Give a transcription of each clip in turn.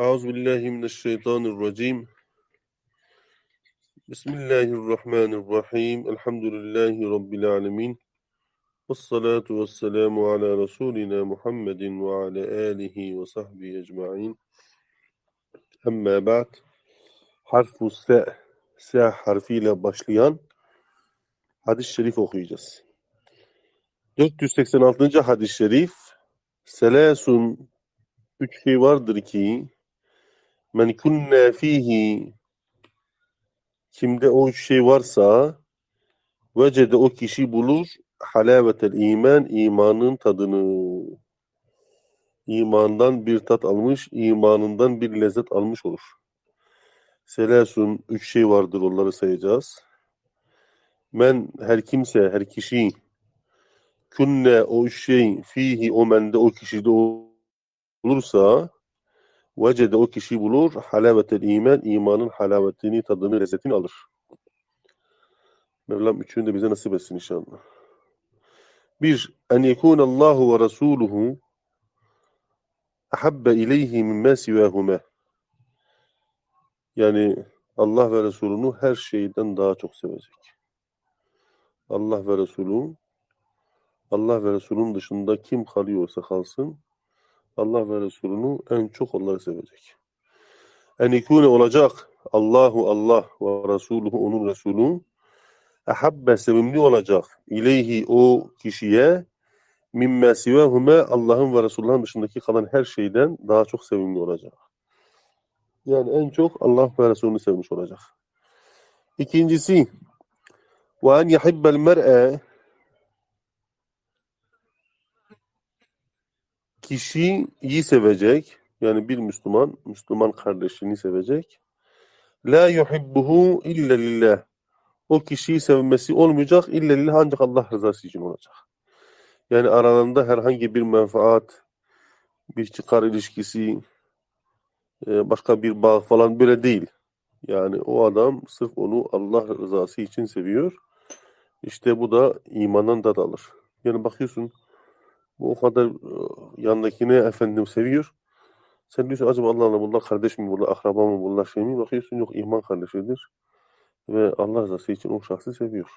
أعوذ بالله من الشيطان الرجيم بسم الله الرحمن الرحيم الحمد لله رب العالمين والصلاة والسلام على رسولنا محمد وعلى آله وصحبه أجمعين أما بعد harfu S, S harfiyle başlayan hadis-i şerif okuyacağız. 486. hadis-i şerif Selasun üç şey vardır ki men kunne fihi kimde o üç şey varsa vecede o kişi bulur halavetel iman imanın tadını imandan bir tat almış imanından bir lezzet almış olur. Selasun üç şey vardır onları sayacağız. Men her kimse her kişi kunne o şey fihi o mende o kişide olursa vecede o kişi bulur halavetel iman imanın halavetini tadını lezzetini alır. Mevlam üçünü de bize nasip etsin inşallah. Bir, en yekûne Allahu ve Rasuluhu ahabbe ileyhi mimmâ sivâhumâ. Yani Allah ve Resulünü her şeyden daha çok sevecek. Allah ve Resulü Allah ve Resulünün dışında kim kalıyorsa kalsın Allah ve Resulünü en çok onları sevecek. En ikune olacak Allahu Allah ve Resulühü onun Resulü ahabbe sevimli olacak ileyhi o kişiye mimme sivahume Allah'ın ve Resulullah'ın dışındaki kalan her şeyden daha çok sevimli olacak. Yani en çok Allah ve Resulünü sevmiş olacak. İkincisi ve en yahibbel mer'e kişiyi sevecek yani bir Müslüman Müslüman kardeşini sevecek. La yuhibbuhu illa lillah. O kişiyi sevmesi olmayacak illa lillah ancak Allah rızası için olacak. Yani aralarında herhangi bir menfaat, bir çıkar ilişkisi, e, başka bir bağ falan böyle değil. Yani o adam sırf onu Allah rızası için seviyor. İşte bu da imandan da alır. Yani bakıyorsun bu o kadar e, yandakine efendim seviyor. Sen diyorsun acaba Allah Allah bunlar kardeş mi bunlar akraba mı bunlar şey mi? Bakıyorsun yok iman kardeşidir. Ve Allah rızası için o şahsı seviyor.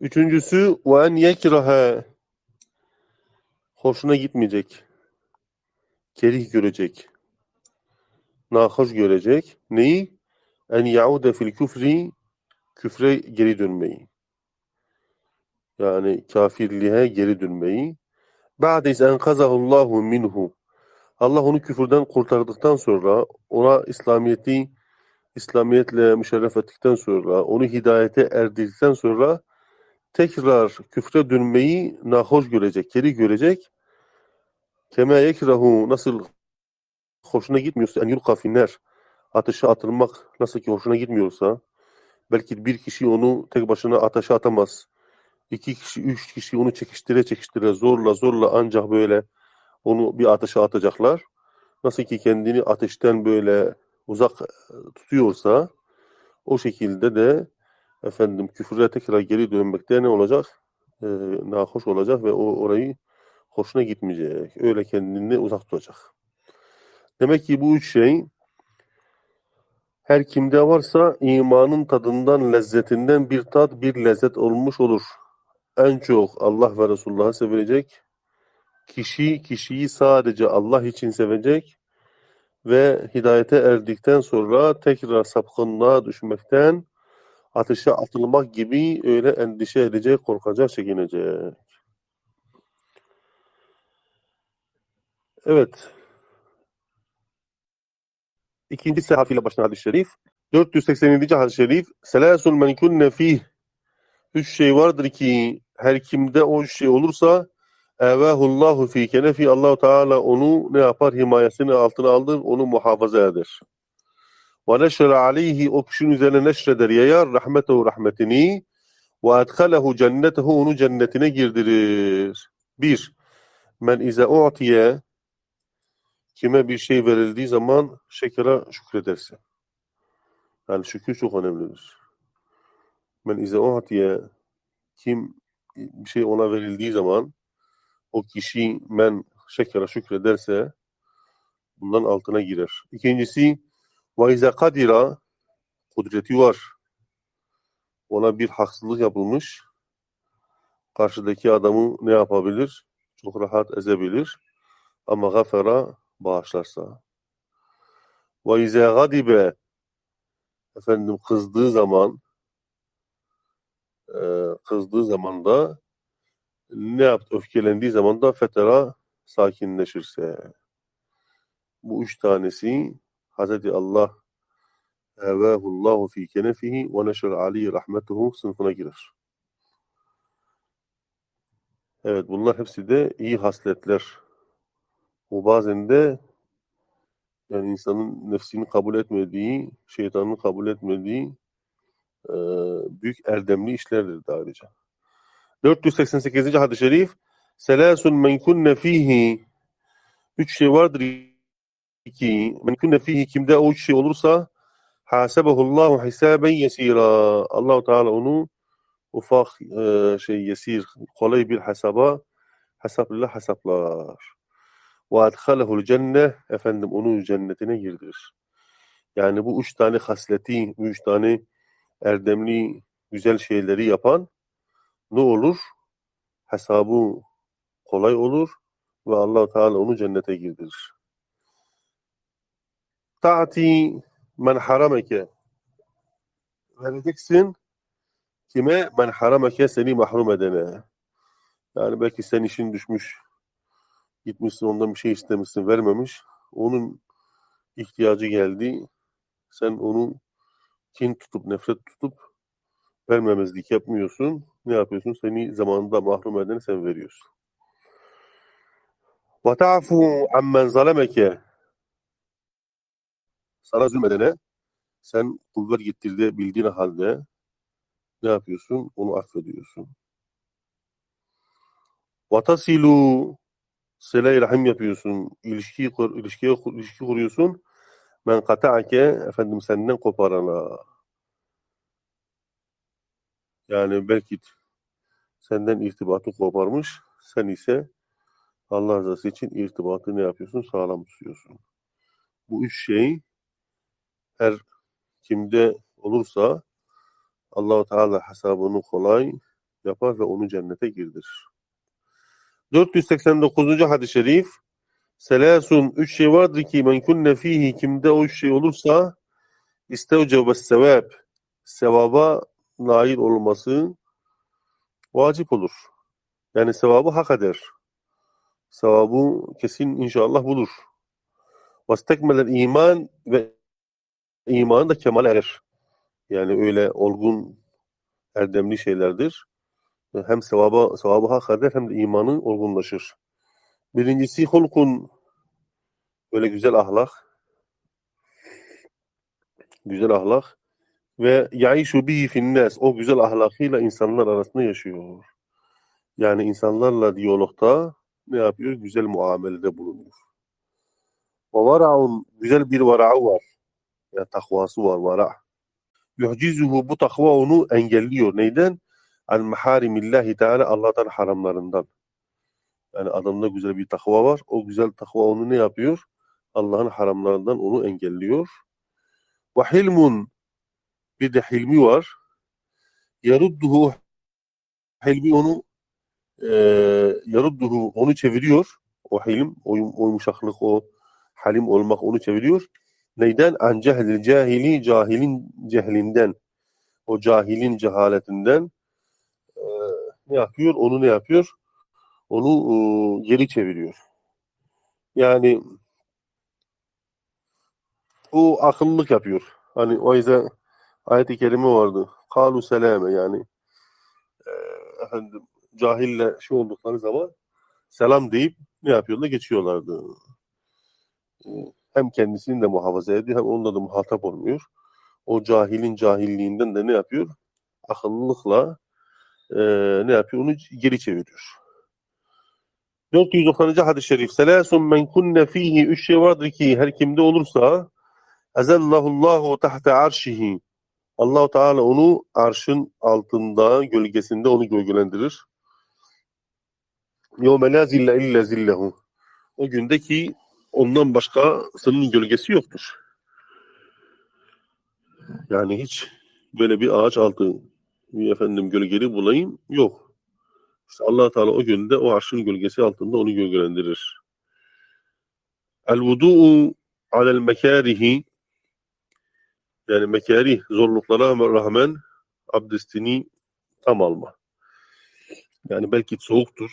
Üçüncüsü ve en yekraha hoşuna gitmeyecek. Kerih görecek. Nahoş görecek. Neyi? En yaude fil küfri küfre geri dönmeyi. Yani kafirliğe geri dönmeyi. Ba'de iz enkazahullahu minhu. Allah onu küfürden kurtardıktan sonra ona İslamiyeti İslamiyetle müşerref ettikten sonra onu hidayete erdirdikten sonra tekrar küfre dönmeyi nahoş görecek, geri görecek. Keme yekrahu nasıl hoşuna gitmiyorsa en yulka finner ateşe atılmak nasıl ki hoşuna gitmiyorsa belki bir kişi onu tek başına ateşe atamaz. İki kişi, üç kişi onu çekiştire çekiştire zorla zorla ancak böyle onu bir ateşe atacaklar. Nasıl ki kendini ateşten böyle uzak tutuyorsa o şekilde de efendim küfre tekrar geri dönmekte ne olacak? Ee, nahoş olacak ve o orayı hoşuna gitmeyecek. Öyle kendini uzak tutacak. Demek ki bu üç şey her kimde varsa imanın tadından, lezzetinden bir tat, bir lezzet olmuş olur. En çok Allah ve Resulullah'ı sevecek. Kişi kişiyi sadece Allah için sevecek ve hidayete erdikten sonra tekrar sapkınlığa düşmekten ateşe atılmak gibi öyle endişe edecek, korkacak, çekinecek. Evet. İkinci harfiyle başlayan hadis-i şerif. 487. hadis-i şerif. Selasun men kunne fih. Üç şey vardır ki her kimde o şey olursa evahullahu fi kenefi Allahu Teala onu ne yapar? Himayesini altına alır, onu muhafaza eder. Ve neşre aleyhi o kişinin üzerine neşreder, yayar rahmetehu rahmetini ve edhalehu cennetehu onu cennetine girdirir. Bir, men ize u'tiye kime bir şey verildiği zaman şekere şükrederse. Yani şükür çok önemlidir. Men ize u'tiye kim bir şey ona verildiği zaman o kişi men şekere şükrederse Bundan altına girer. İkincisi ve izâ kadira kudreti var. Ona bir haksızlık yapılmış. Karşıdaki adamı ne yapabilir? Çok rahat ezebilir. Ama gafera bağışlarsa. Ve izâ gadibe efendim kızdığı zaman e, kızdığı zaman da ne yaptı? Öfkelendiği zaman da fetera sakinleşirse. Bu üç tanesi Hazreti Allah evâhullahu fî kenefihi ve neşer aleyhi rahmetuhu sınıfına girer. Evet bunlar hepsi de iyi hasletler. Bu bazen de yani insanın nefsini kabul etmediği, şeytanın kabul etmediği e, büyük erdemli işlerdir ayrıca. 488. hadis-i şerif Selasun men kunne fihi Üç şey vardır ki men kunne fihi kimde o üç şey olursa hasebehullahu hisaben yesira Allahu Teala onu ufak e, şey yesir kolay bir hesaba hesapla hesaplar. Ve adhalehul cenne efendim onu cennetine girdirir. Yani bu üç tane hasleti, üç tane erdemli güzel şeyleri yapan ne olur? Hesabı kolay olur ve allah Teala onu cennete girdirir. Ta'ti men harameke vereceksin kime? Men harameke seni mahrum edene. Yani belki sen işin düşmüş, gitmişsin ondan bir şey istemişsin, vermemiş. Onun ihtiyacı geldi. Sen onu kin tutup, nefret tutup vermemezlik yapmıyorsun. Ne yapıyorsun? Seni zamanında mahrum edeni sen veriyorsun. وَتَعْفُوا عَمَّنْ ظَلَمَكَ Sana zulmedene sen kuvvet getirdiği bildiğin halde ne yapıyorsun? Onu affediyorsun. وَتَصِلُوا Sıla-i rahim yapıyorsun. İlişki, kur, ilişkiye, ilişki kuruyorsun. Men kata'ake efendim senden koparana. Yani belki senden irtibatı koparmış. Sen ise Allah rızası için irtibatı ne yapıyorsun? Sağlam tutuyorsun. Bu üç şey her kimde olursa Allahu Teala hesabını kolay yapar ve onu cennete girdirir. 489. hadis-i şerif Selasun üç şey vardır ki men kunne fihi kimde o şey olursa istevcebe sevap sevaba nail olması vacip olur. Yani sevabı hak eder. Sevabı kesin inşallah bulur. Vestekmelen iman ve iman da kemal erer. Yani öyle olgun erdemli şeylerdir. Hem sevaba, sevabı hak eder hem de imanı olgunlaşır. Birincisi hulkun böyle güzel ahlak. Güzel ahlak ve yaişu bihi finnas o güzel ahlakıyla insanlar arasında yaşıyor. Yani insanlarla diyalogda ne yapıyor? Güzel muamelede bulunuyor. Ve vara'un güzel bir varağı var. Yani takvası var vara. Yuhcizuhu bu takva onu engelliyor. Neyden? Al maharimillahi teala Allah'tan haramlarından. Yani adamda güzel bir takva var. O güzel takva onu ne yapıyor? Allah'ın haramlarından onu engelliyor. Ve hilmun bir de hilmi var. Yarudduhu hilmi onu e, yarudduhu onu çeviriyor. O hilim, o, o yumuşaklık, o halim olmak onu çeviriyor. Neyden? An cehlil cahili, cahilin cehlinden. O cahilin cehaletinden e, ne yapıyor? Onu ne yapıyor? Onu e, geri çeviriyor. Yani o akıllılık yapıyor. Hani o yüzden ayet-i kerime vardı. Kalu selame yani e, efendim cahille şey oldukları zaman selam deyip ne yapıyorlar? Geçiyorlardı. E, hem kendisini de muhafaza ediyor hem onunla da muhatap olmuyor. O cahilin cahilliğinden de ne yapıyor? Akıllılıkla e, ne yapıyor? Onu geri çeviriyor. 490. hadis-i şerif. Selasun men kunne fihi. Üç şey vardır ki her kimde olursa Ezellahullahu tahte arşihi. Allahu Teala onu arşın altında, gölgesinde onu gölgelendirir. Yevme la zille illa zillehu. O gündeki ondan başkasının gölgesi yoktur. Yani hiç böyle bir ağaç altı bir efendim gölgeli bulayım yok. İşte allah Teala o günde o arşın gölgesi altında onu gölgelendirir. El vudu'u alel mekarihi yani mekarih zorluklara rağmen abdestini tam alma. Yani belki soğuktur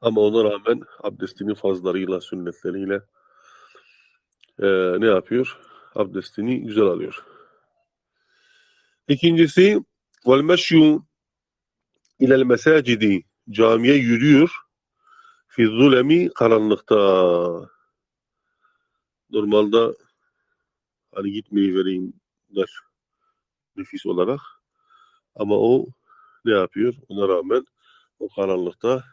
ama ona rağmen abdestini fazlarıyla, sünnetleriyle eee, ne yapıyor? Abdestini güzel alıyor. İkincisi vel meşyu ilel mesacidi camiye yürüyor fi zulemi karanlıkta. Normalde hani gitmeyi vereyim der nefis olarak. Ama o ne yapıyor? Ona rağmen o karanlıkta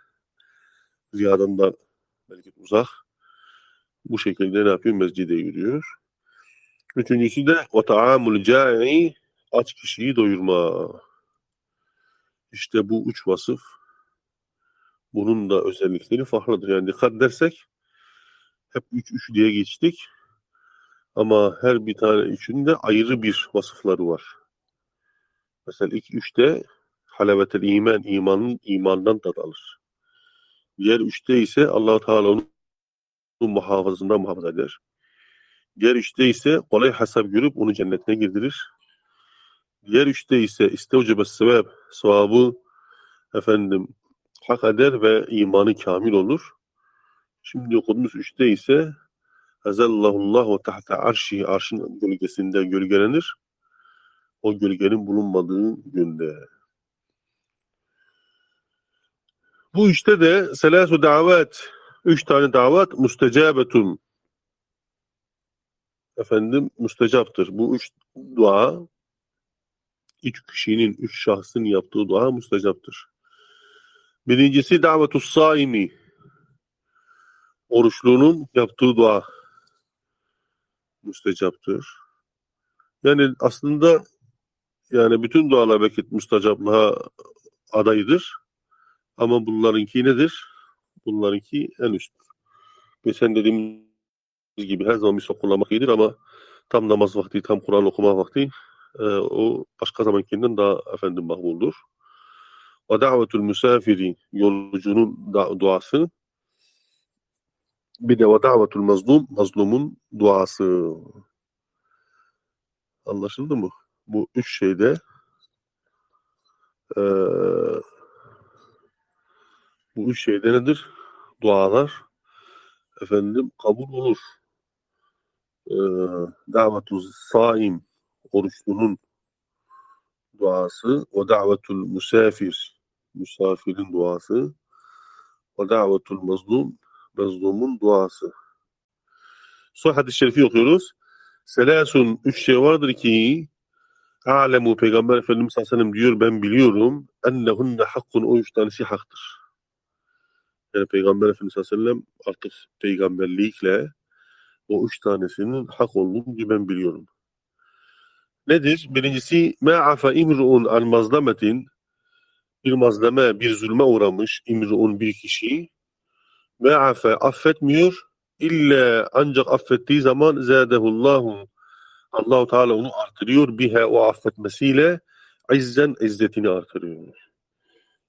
riyadan da belki uzak bu şekilde ne yapıyor? Mescide yürüyor. Üçüncüsü de o taamul cai aç kişiyi doyurma. İşte bu üç vasıf bunun da özellikleri farklıdır. Yani dikkat edersek hep üç üç diye geçtik. Ama her bir tane üçünde ayrı bir vasıfları var. Mesela ilk üçte halavetel iman, imanın imandan tad alır. Diğer üçte ise allah Teala onu muhafazasından muhafaza eder. Diğer üçte ise kolay hesap görüp onu cennetine girdirir. Diğer üçte ise istevcebe sebep, sevabı efendim hak eder ve imanı kamil olur. Şimdi okuduğumuz üçte ise Ezellahullahu tahta arşi arşın gölgesinde gölgelenir. O gölgenin bulunmadığı günde. Bu işte de selasu davet, üç tane davet müstecabetun. Efendim müstecaptır. Bu üç dua üç kişinin, üç şahsın yaptığı dua müstecaptır. Birincisi davetus saimi. Oruçlunun yaptığı dua müstecaptır. Yani aslında yani bütün dualar belki müstecaplığa adayıdır. Ama bunlarınki nedir? Bunlarınki en üst. Geçen dediğimiz gibi her zaman misvak kullanmak iyidir ama tam namaz vakti, tam Kur'an okuma vakti e, o başka zamankinden daha efendim makbuldur. Ve davetul misafiri yolcunun da, duası bir de ve davetul mazlum mazlumun duası. Anlaşıldı mı? Bu üç şeyde e, bu üç şeyde nedir? Dualar efendim kabul olur. E, davetul saim oruçlunun duası ve davetul musafir misafirin duası ve davetul mazlum mazlumun duası. Son hadis-i şerifi okuyoruz. Selasun üç şey vardır ki alemu Peygamber Efendimiz sallallahu aleyhi ve sellem diyor ben biliyorum ennehunne hakkun o üç tanesi haktır. Yani Peygamber Efendimiz sallallahu aleyhi ve sellem artık peygamberlikle o üç tanesinin hak olduğunu ben biliyorum. Nedir? Birincisi me'afe imru'un an mazlametin bir mazleme, bir zulme uğramış imru'un bir kişi me'afe affetmiyor illa ancak affettiği zaman zâdehullahu Allahu Teala onu artırıyor bihe o affetmesiyle izzen izzetini artırıyor.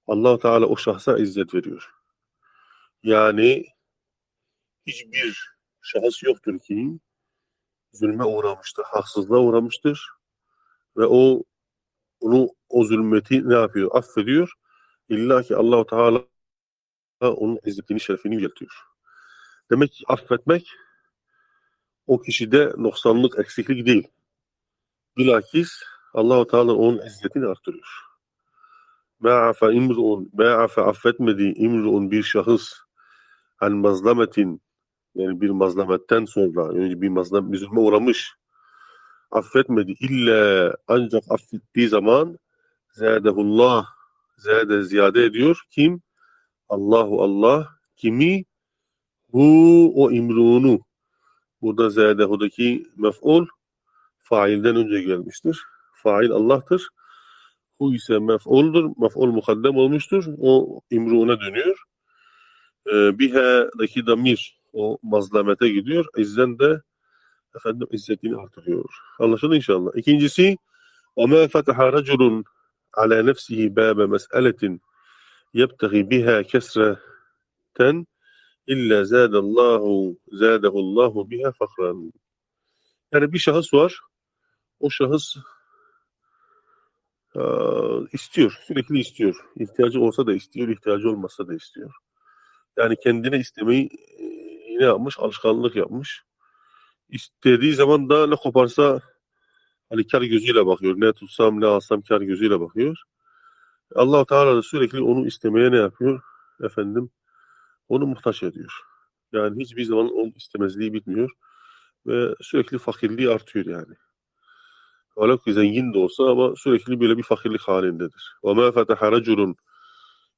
Allahu Teala o şahsa izzet veriyor. Yani hiçbir şahıs yoktur ki zulme uğramıştır, haksızlığa uğramıştır ve o onu o zulmeti ne yapıyor? Affediyor. İlla ki Allahu Teala onun izzetini, şerefini yüceltiyor. Demek ki affetmek o kişide noksanlık, eksiklik değil. Bilakis Allahu Teala onun izzetini artırıyor. Ma'afe imru'un, ma'afe affetmediği imru'un bir şahıs an mazlametin yani bir mazlametten sonra önce bir mazlem bir zulme uğramış affetmedi illa ancak affettiği zaman zâdehullah zâde ziyade ediyor kim? Allahu Allah kimi? Hu o imruunu burada zâdehudaki mef'ul failden önce gelmiştir. Fail Allah'tır. Hu ise mef'uldur. Mef'ul mukaddem olmuştur. O imruuna dönüyor. Ee, Biha'daki damir o mazlamete gidiyor. İzzen de efendim izzetini artırıyor. Anlaşıldı inşallah. İkincisi وَمَا فَتَحَ رَجُلٌ عَلَى نَفْسِهِ بَابَ مَسْأَلَةٍ يَبْتَغِي بِهَا كَسْرَةً İlla zâdallahu zâdehullahu biha fakran. Yani bir şahıs var. O şahıs eee, istiyor. Sürekli istiyor. İhtiyacı olsa da istiyor. ihtiyacı olmasa da istiyor. Yani kendine istemeyi eee, ne yapmış? Alışkanlık yapmış. İstediği zaman da ne koparsa hani kar gözüyle bakıyor. Ne tutsam ne alsam kar gözüyle bakıyor. allah Teala da sürekli onu istemeye ne yapıyor? Efendim onu muhtaç ediyor. Yani hiçbir zaman onun istemezliği bitmiyor. Ve sürekli fakirliği artıyor yani. Öyle ki zengin de olsa ama sürekli böyle bir fakirlik halindedir. وَمَا فَتَحَ رَجُلٌ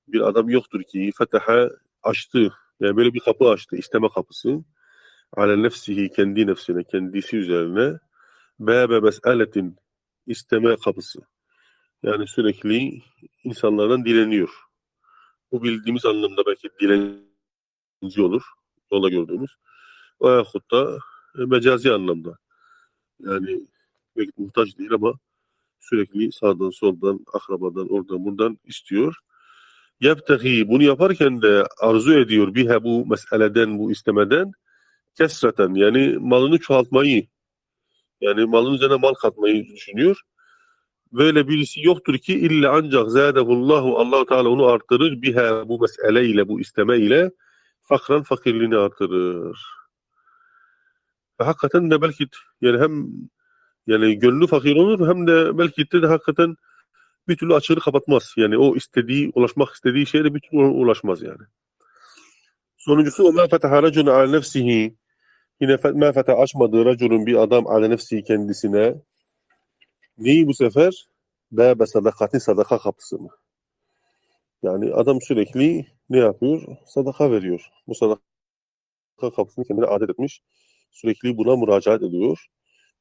Bir adam yoktur ki fetaha açtı. Yani böyle bir kapı açtı. isteme kapısı. Ale nefsihi kendi nefsine, kendisi üzerine. Bâbe mes'aletin isteme kapısı. Yani sürekli insanlardan dileniyor. Bu bildiğimiz anlamda belki dilenci olur. Yola gördüğümüz. Veyahut da e, mecazi anlamda. Yani belki muhtaç değil ama sürekli sağdan soldan, akrabadan, oradan buradan istiyor. Yebtehi bunu yaparken de arzu ediyor bihe bu meseleden, bu istemeden kesreten yani malını çoğaltmayı yani malın üzerine mal katmayı düşünüyor. Böyle birisi yoktur ki illa ancak zâdehullahu allah Teala onu artırır biha bu mesele ile bu isteme ile fakran fakirliğini artırır. Ve hakikaten de belki yani hem yani gönlü fakir olur hem de belki de, de hakikaten bir türlü açığı kapatmaz. Yani o istediği, ulaşmak istediği şeye de bir türlü ulaşmaz yani. Sonuncusu وَمَا فَتَحَ رَجُلٌ عَلَى نَفْسِهِ Yine menfete açmadığı racunun bir adam ale nefsi kendisine neyi bu sefer? Bebe sadakati sadaka kapısını. Yani adam sürekli ne yapıyor? Sadaka veriyor. Bu sadaka kapısını kendine adet etmiş. Sürekli buna müracaat ediyor.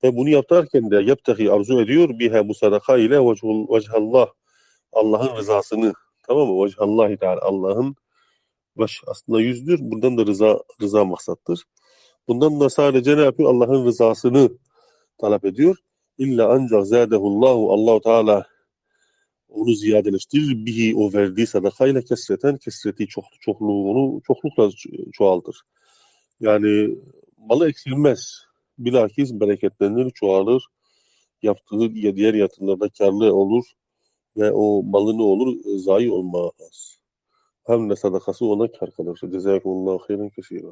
Ve bunu yaparken de yaptahi arzu ediyor bihe bu sadaka ile vechallah Allah'ın rızasını tamam mı? Vechallah Teala Allah'ın baş aslında yüzdür. Buradan da rıza rıza maksattır. Bundan da sadece ne yapıyor? Allah'ın rızasını talep ediyor. İlla ancak zâdehullahu Allahu Teala onu ziyadeleştirir. Bihi o verdiği sadakayla kesreten kesreti çok, çokluğunu çoklukla ço- çoğaltır. Yani malı eksilmez. Bilakis bereketlenir, çoğalır. Yaptığı diğer yatırımlarda karlı olur ve o malı ne olur? Zayi olmaz. Hem de sadakası ona kar kalır. Cezakumullahu hayran kesira.